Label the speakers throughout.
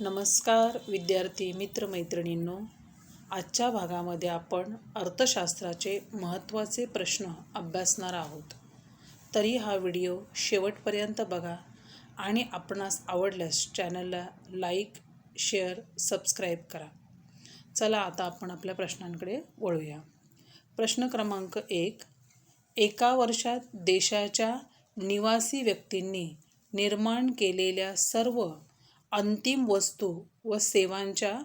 Speaker 1: नमस्कार विद्यार्थी मित्रमैत्रिणींनो. आजच्या भागामध्ये आपण अर्थशास्त्राचे महत्त्वाचे प्रश्न अभ्यासणार आहोत. तरी हा व्हिडिओ शेवटपर्यंत बघा आणि आपणास आवडल्यास चॅनलला लाईक शेअर सबस्क्राईब करा. चला आता आपण आपल्या प्रश्नांकडे वळूया. प्रश्न क्रमांक एक एका वर्षात देशाच्या निवासी व्यक्तींनी निर्माण केलेल्या सर्व अंतिम वस्तू व सेवांच्या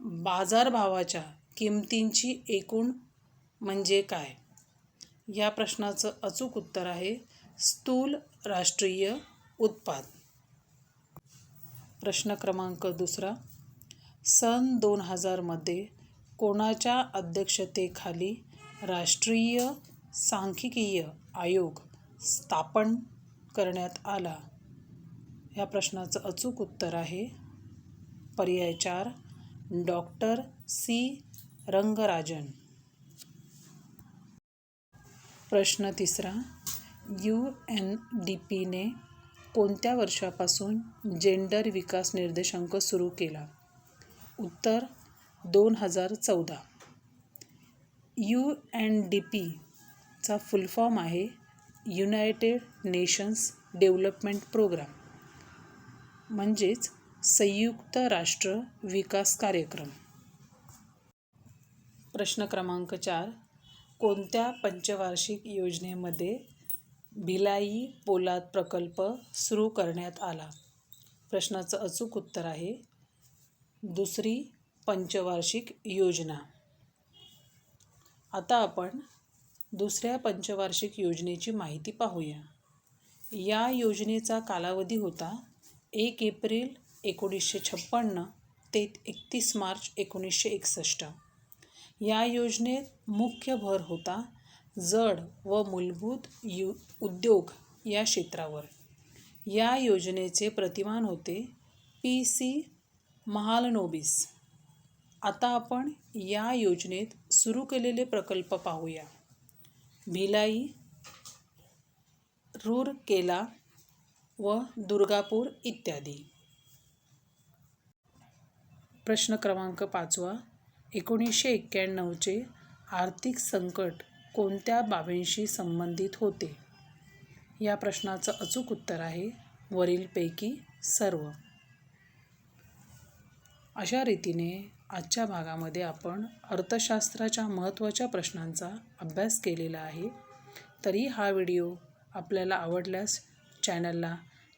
Speaker 1: बाजारभावाच्या किमतींची एकूण म्हणजे काय? या प्रश्नाचं अचूक उत्तर आहे स्थूल राष्ट्रीय उत्पाद. प्रश्न क्रमांक दुसरा. सन दोन हजारमध्ये कोणाच्या अध्यक्षतेखाली राष्ट्रीय सांख्यिकीय आयोग स्थापन करण्यात आला? ह्या प्रश्नाचं अचूक उत्तर आहे. पर्याय चार डॉक्टर सी. रंगराजन. प्रश्न तिसरा यू एन डी पीने कोणत्या वर्षापासून जेंडर विकास निर्देशांक सुरू केला? उत्तर दोन हजार चौदा. यू एन डी पीचा फुल फॉर्म आहे युनायटेड नेशन्स डेव्हलपमेंट प्रोग्राम. म्हणजेच संयुक्त राष्ट्र विकास कार्यक्रम. प्रश्न क्रमांक चार. कोणत्या पंचवार्षिक योजनेमध्ये भिलाई पोलाद प्रकल्प सुरू करण्यात आला? प्रश्नाचं अचूक उत्तर आहे दुसरी पंचवार्षिक योजना. आता आपण दुसऱ्या पंचवार्षिक योजनेची माहिती पाहूया. या योजनेचा कालावधी होता एक एप्रिल एकोणीसशे छप्पन्न ते एकतीस मार्च एकोणीसशे एकसष्ट. या योजनेत मुख्य भर होता जड व मूलभूत यु उद्योग या क्षेत्रावर. या योजनेचे प्रतिमान होते पी सी महालनोबिस. आता आपण या योजनेत सुरू केलेले प्रकल्प पाहूया. भिलाई रूरकेला व दुर्गापूर इत्यादी. प्रश्न क्रमांक पाचवा. एकोणीसशे एक्क्याण्णवचे आर्थिक संकट कोणत्या बाबींशी संबंधित होते? या प्रश्नाचं अचूक उत्तर आहे वरीलपैकी सर्व. अशा रीतीने आजच्या भागामध्ये आपण अर्थशास्त्राच्या महत्त्वाच्या प्रश्नांचा अभ्यास केलेला आहे. तरी हा व्हिडिओ आपल्याला आवडल्यास चॅनलला